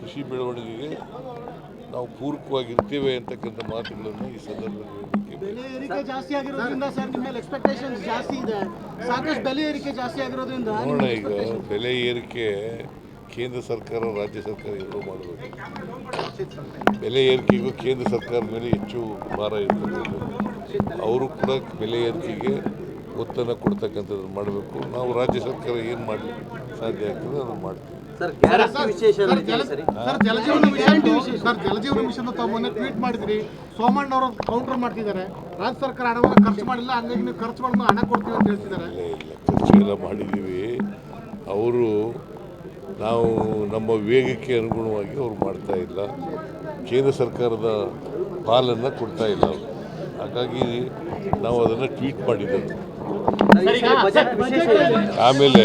ಕೃಷಿ ಬೆಳವಣಿಗೆಗೆ ನಾವು ಪೂರಕವಾಗಿರ್ತೇವೆ ಅಂತಕ್ಕಂಥ ಮಾತುಗಳನ್ನು ಈ ಸಂದರ್ಭದಲ್ಲಿ ಬೆಲೆ ಏರಿಕೆ ಜಾಸ್ತಿ ಆಗಿರೋದ್ರಿಂದ ಸರ್ ನಿಮ್ಮ ಮೇಲೆ ಎಕ್ಸ್ಪೆಕ್ಟೇಷನ್ಸ್ ಜಾಸ್ತಿ ಇದೆ. ಸಾಕಷ್ಟು ಬೆಲೆ ಏರಿಕೆ ಜಾಸ್ತಿ ಆಗಿರೋದ್ರಿಂದ ನೋಡೋಣ ಈಗ ಬೆಲೆ ಏರಿಕೆ ಕೇಂದ್ರ ಸರ್ಕಾರ ರಾಜ್ಯ ಸರ್ಕಾರ ಎರಡೂ ಮಾಡಬೇಕು ಬೆಲೆ ಏರಿಕೆಗೂ ಕೇಂದ್ರ ಸರ್ಕಾರದ ಮೇಲೆ ಹೆಚ್ಚು ಭಾರ ಇರ್ತಕ್ಕಂಥದ್ದು. ಅವರು ಕೂಡ ಬೆಲೆ ಏರಿಕೆಗೆ ಒತ್ತನ್ನು ಕೊಡ್ತಕ್ಕಂಥದ್ದನ್ನು ಮಾಡಬೇಕು. ನಾವು ರಾಜ್ಯ ಸರ್ಕಾರ ಏನು ಮಾಡಲಿಕ್ಕೆ ಸಾಧ್ಯ ಆಗ್ತದೆ ಅದನ್ನು ಮಾಡ್ತೀವಿ. Jaljeevan mission sir Jaljeevan mission ಮೊನ್ನೆ ಟ್ವೀಟ್ ಮಾಡಿದ್ರಿ. ಸೋಮಣ್ಣ ಅವರು ಕೌಂಟರ್ ಮಾಡ್ತಿದ್ದಾರೆ. ರಾಜ್ಯ ಸರ್ಕಾರ ಹಣವನ್ನು ಖರ್ಚು ಮಾಡಿಲ್ಲ ಹಂಗಾಗಿ ನೀವು ಖರ್ಚು ಮಾಡಿದ ಹಣ ಕೊಡ್ತೀವಿ ಅಂತ ಹೇಳ್ತಿದ್ದಾರೆ. ಇಲ್ಲ ಇಲ್ಲ ಖರ್ಚು ಎಲ್ಲ ಮಾಡಿದ್ದೀವಿ. ಅವರು ನಾವು ನಮ್ಮ ವೇಗಕ್ಕೆ ಅನುಗುಣವಾಗಿ ಅವ್ರು ಮಾಡ್ತಾ ಇಲ್ಲ. ಕೇಂದ್ರ ಸರ್ಕಾರದ ಪಾಲನ್ನು ಕೊಡ್ತಾ ಇಲ್ಲ ಅವ್ರು. ಹಾಗಾಗಿ ನಾವು ಅದನ್ನು ಟ್ವೀಟ್ ಮಾಡಿದ್ದೆವು ಆಮೇಲೆ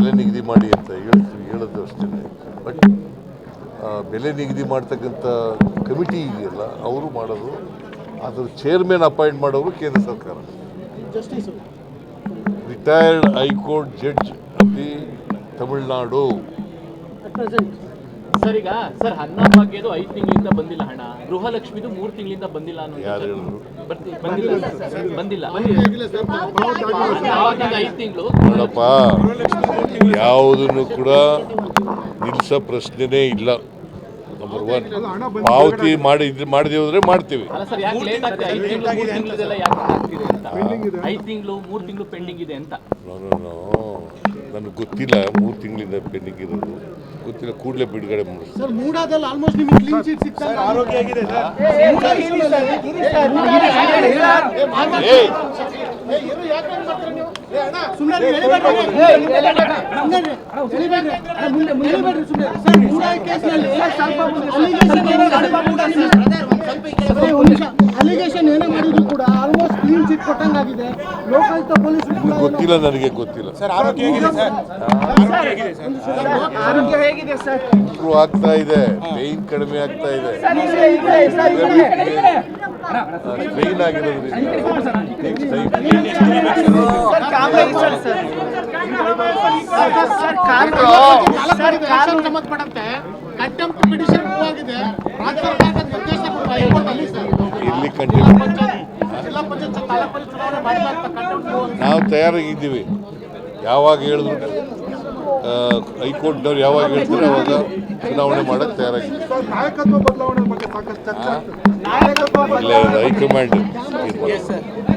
ಬೆಲೆ ನಿಗದಿ ಮಾಡಿ ಅಂತ ಹೇಳ್ತೀವಿ ಹೇಳೋದು ಅಷ್ಟೇ. ಬಟ್ ಬೆಲೆ ನಿಗದಿ ಮಾಡ್ತಕ್ಕಂಥ ಕಮಿಟಿ ಇದೆಯಲ್ಲ ಅವರು ಮಾಡೋದು. ಅದ್ರ ಚೇರ್ಮನ್ ಅಪಾಯಿಂಟ್ ಮಾಡೋರು ಕೇಂದ್ರ ಸರ್ಕಾರ. Justice retired high court judge of the Tamil Nadu sir ಈಗ ಸರ್ ಅನ್ನ ಭಾಗ್ಯದು ಐದು ತಿಂಗಳಿಂದ ಬಂದಿಲ್ಲ ಹಣ ಗೃಹಲಕ್ಷ್ಮಿದು ಮೂರು ತಿಂಗಳಿಂದ ಬಂದಿಲ್ಲ ಅನ್ನೋ ಯಾರು ಹೇಳಿದ್ರು? ಬರ್ತಿ- ಬಂದಿಲ್ಲ. ಸರ್, ಬಂದಿಲ್ಲ. ಐದು ತಿಂಗಳು? ನೋಡಪ್ಪ. ಯಾವುದನ್ನು ಕೂಡ ನಿಲ್ಲಿಸೋ ಪ್ರಶ್ನೆನೇ ಇಲ್ಲ. ನಂಬರ್ ಒನ್ ಪಾವತಿ ಮಾಡಿ ಮಾಡದೆ ಹೋದ್ರೆ ಮಾಡ್ತೀವಿ. ಅಲ್ಲ ಸರ್ ಯಾಕೆ ಲೇಟ್ ಆಗ್ತದೆ? ಐದು ತಿಂಗಳು ಮೂರು ತಿಂಗಳದೆಲ್ಲ ಯಾಕೆ ಆಗ್ತಿದೆ ಅಂತ? ಐದು ತಿಂಗಳು ಮೂರು ತಿಂಗಳು ಪೆಂಡಿಂಗ್ ಇದೆ ಅಂತ. ನಾನು ನನಗೆ ಗೊತ್ತಿಲ್ಲ ಮೂರು ತಿಂಗಳಿಂದ ಪೆಂಡಿಂಗ್ ಇರೋದು. ಗೊತ್ತಿಲ್ಲ ಕೂಡಲೇ ಬಿಡುಗಡೆ ಮಾಡಿ ಅಲಿಗೇಷನ್ ಏನೋ ಮಾಡಿದ್ರು ಕೂಡ ಚಿಟ್ ಕೊಟ್ಟಂಗಾಗಿದೆ. ಲೋಕಾಯುಕ್ತ ಪೊಲೀಸ್ ಗೊತ್ತಿಲ್ಲ ನನಗೆ ಗೊತ್ತಿಲ್ಲ. ಆರೋಗ್ಯ ಹೇಗಿದೆ ಸರ್? ಇಂಪ್ರೂವ್ ಆಗ್ತಾ ಇದೆ ಪೇನ್ ಕಡಿಮೆ ಆಗ್ತಾ ಇದೆ. ಪೇನ್ ಆಗಿರೋದ್ರಿಂದ. ಸಂಬಂಧಪಟ್ಟಂತೆ ಕಂಟೆಂಪ್ಟ್ ಪಿಟಿಷನ್ ಆಗಿದೆ. ರಾಜ್ಯ ಸರ್ಕಾರದ ನಿರ್ದೇಶನ ಸರ್. ಇಲ್ಲಿ ಕಂಟೆಂಪ್ಟ್ ನಾವು ತಯಾರಾಗಿದ್ದೀವಿ. ಯಾವಾಗ ಹೇಳಿದ್ರು ಹೈಕೋರ್ಟ್ನವ್ರು ಯಾವಾಗ ಹೇಳ್ತಾರೆ ಅವಾಗ ಚುನಾವಣೆ ಮಾಡಕ್ಕೆ ತಯಾರಾಗಿದ್ದೀವಿ ನಾಯಕತ್ವ ಬದಲಾವಣೆ ಬಗ್ಗೆ ಸಾಕಷ್ಟು ಚರ್ಚೆ ಆಗ್ತದೆ. ನಾಯಕತ್ವ ಇಲ್ಲ ಹೈಕಮಾಂಡ್.